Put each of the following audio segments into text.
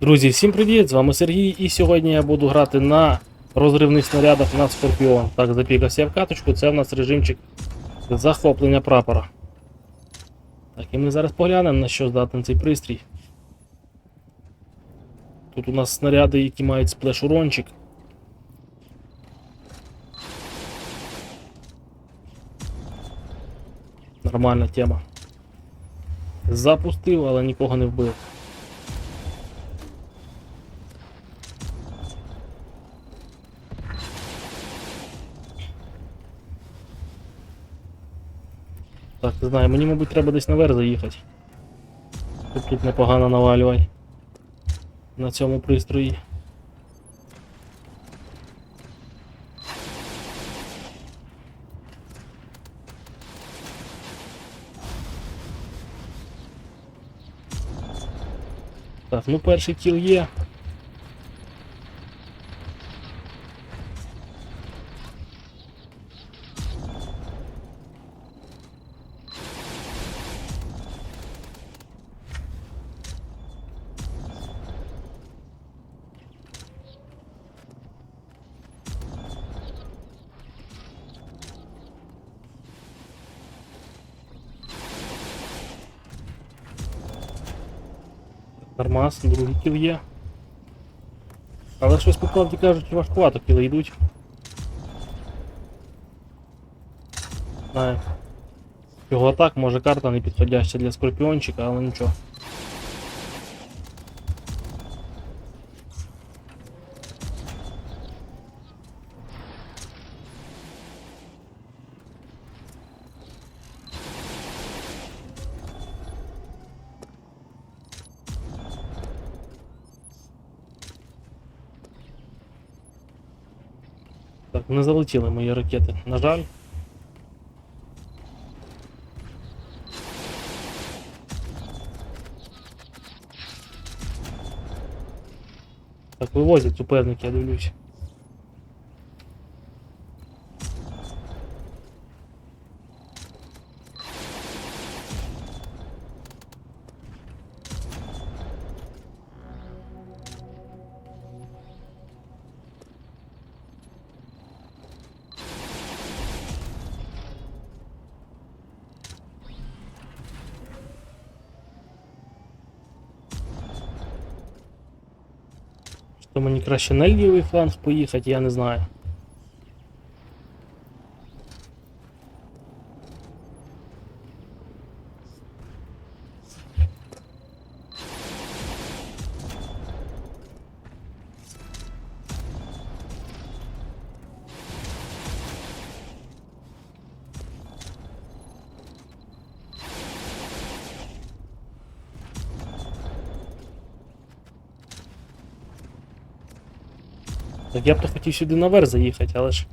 Друзі, всім привіт! З вами Сергій, і сьогодні я буду грати на розривних снарядах на Скорпіон. Так, запікався я в каточку, це в нас режимчик захоплення прапора. Так, і ми зараз поглянемо, на що здатний цей пристрій. Тут у нас снаряди, які мають сплеш-урончик. Нормальна тема. Запустив, але нікого не вбив. Так, не знаю, мені, мабуть, треба десь наверх заїхати. Тут, тут непогано навалювай. На цьому пристрої. Так, ну перший кіл є. Нормас, другий кіл є. Але щось по правді кажуть, важкувато кіли йдуть. Знаю. Його так, може карта не підходяща для скорпіончика, але нічого. Так, не залетіли мої ракети. На жаль. Так, вивозять суперники, я дивлюсь. Мені краще на лівий фланг поїхати, я не знаю. Так я б то хотів сюди наверх заїхати, але ж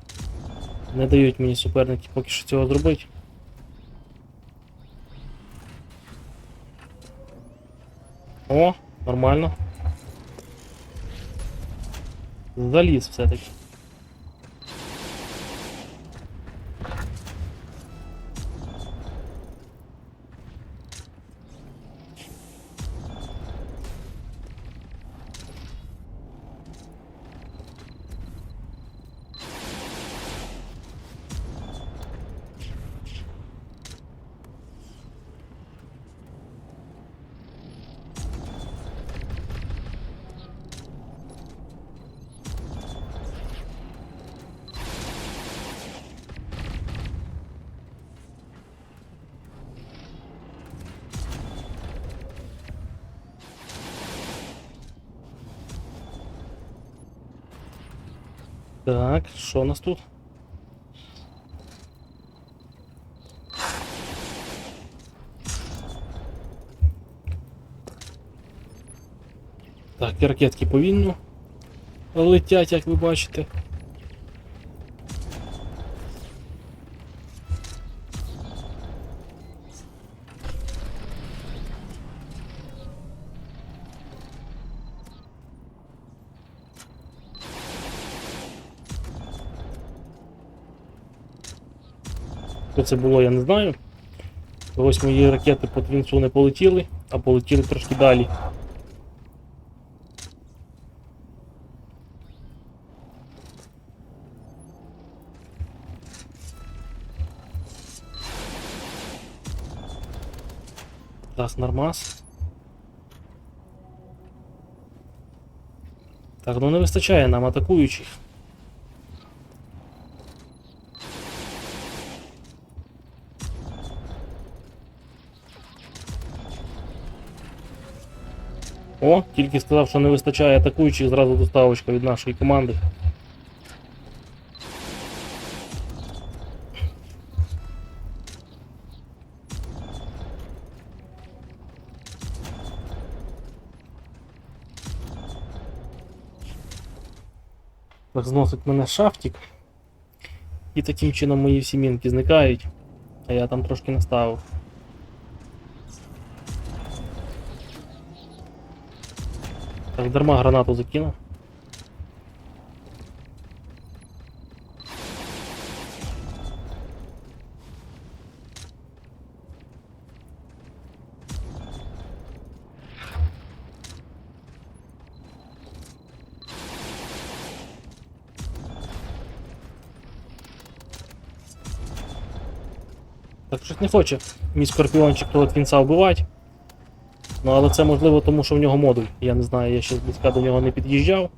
не дають мені суперники поки що цього зробити. О, нормально. Заліз все-таки. Так, що у нас тут? Так, і ракетки повільно летять, як ви бачите. Що це було, я не знаю. Ось мої ракети по твінцу не полетіли, а полетіли трошки далі. Зараз нормас. Так, ну не вистачає нам атакуючих. О, тільки сказав, що не вистачає атакуючих, зразу доставочка від нашої команди. Так зносить мене шафтик. І таким чином мої всі мінки зникають. А я там трошки наставив. Так, дарма гранату закинув. Так щось не хоче мій скорпіончик того твінца вбивати. Ну але це можливо тому, що в нього модуль. Я не знаю, я ще близька до нього не під'їжджав.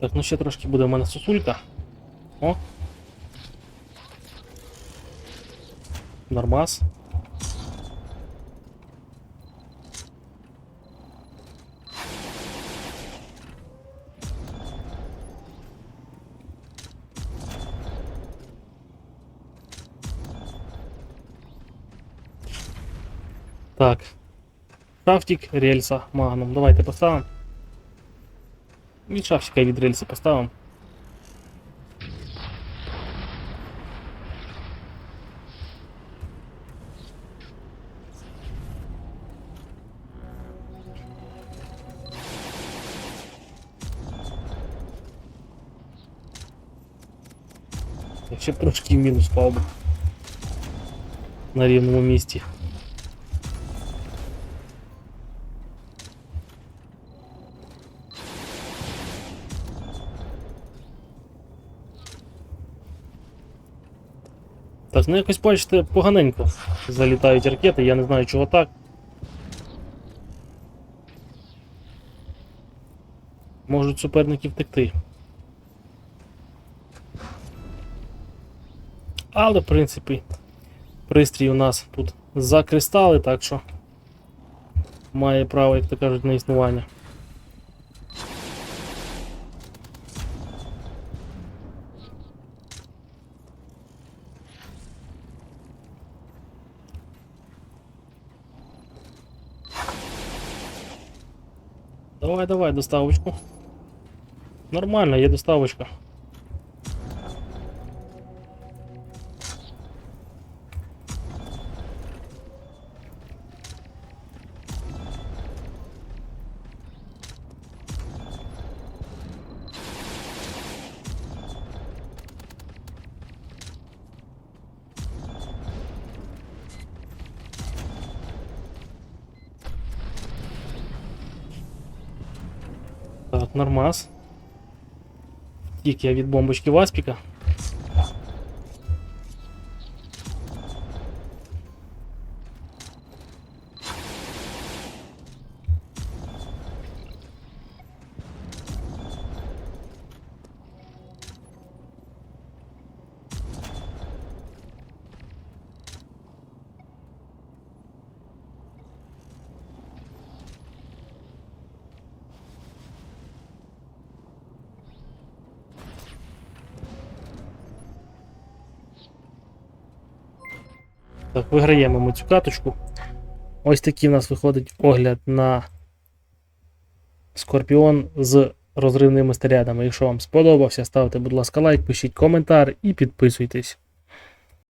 Так, ну ще трошки буде в мене сосулька. О. Нормас. Так. Шафтик, рельса, магнум. Давайте поставимо. Від шафтика від рельси поставимо. Я ще трошки в мінус впав би. На рівному місці. Ну якось бачите, поганенько залітають ракети, я не знаю чого так. Можуть суперники втекти. Але, в принципі, пристрій у нас тут за кристали, так що має право, як то кажуть, на існування. Давай, давай, доставочку. Нормально, є доставочка. Так, нормас. Тільки я від бомбочки Васпіка. Так, виграємо ми цю каточку. Ось такий у нас виходить огляд на Скорпіон з розривними снарядами. Якщо вам сподобався, ставте, будь ласка, лайк, пишіть коментар і підписуйтесь.